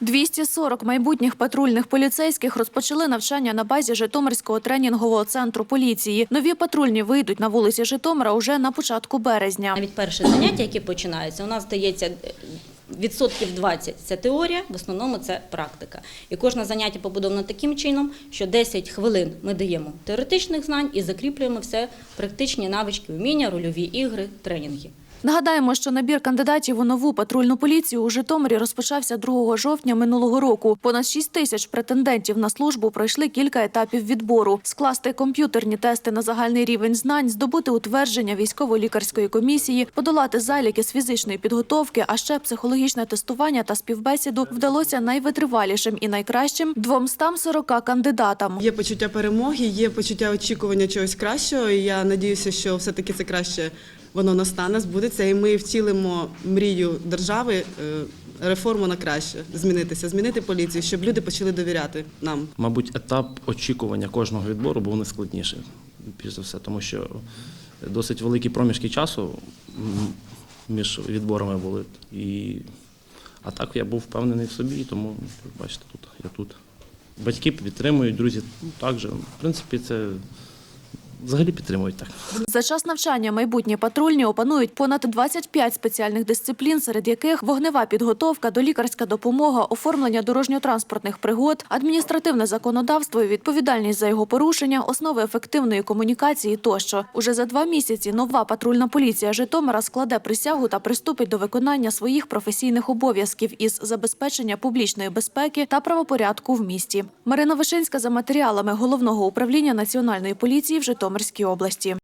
240 майбутніх патрульних поліцейських розпочали навчання на базі Житомирського тренінгового центру поліції. Нові патрульні вийдуть на вулиці Житомира уже на початку березня. Навіть перше заняття, яке починається, у нас здається. е, Відсотків 20 – це теорія, в основному це практика. І кожне заняття побудовано таким чином, що 10 хвилин ми даємо теоретичних знань і закріплюємо все практичні навички, вміння, рольові ігри, тренінги. Нагадаємо, що набір кандидатів у нову патрульну поліцію у Житомирі розпочався 2 жовтня минулого року. Понад 6 тисяч претендентів на службу пройшли кілька етапів відбору: скласти комп'ютерні тести на загальний рівень знань, здобути утвердження військово-лікарської комісії, подолати заліки з фізичної підготовки, а ще психологічне тестування та співбесіду вдалося найвитривалішим і найкращим 240 кандидатам. Є почуття перемоги, є почуття очікування чогось кращого. І я надіюся, що все-таки це краще воно настане, збудеться, і ми втілимо мрію держави. е, Реформу на краще змінитися, змінити поліцію, щоб люди почали довіряти нам. Мабуть, етап очікування кожного відбору був найскладніший, більш за все, тому що досить великі проміжки часу між відборами були. І... А так я був впевнений в собі, тому, бачите, тут я тут. Батьки підтримують, друзі також. В принципі, це взагалі підтримують так. За час навчання майбутні патрульні опанують понад 25 спеціальних дисциплін, серед яких вогнева підготовка, долікарська допомога, оформлення дорожньо-транспортних пригод, адміністративне законодавство відповідальність за його порушення, основи ефективної комунікації тощо. Уже за два місяці нова патрульна поліція Житомира складе присягу та приступить до виконання своїх професійних обов'язків із забезпечення публічної безпеки та правопорядку в місті. Марина Вишинська за матеріалами головного управління національної поліції в Житомирській області.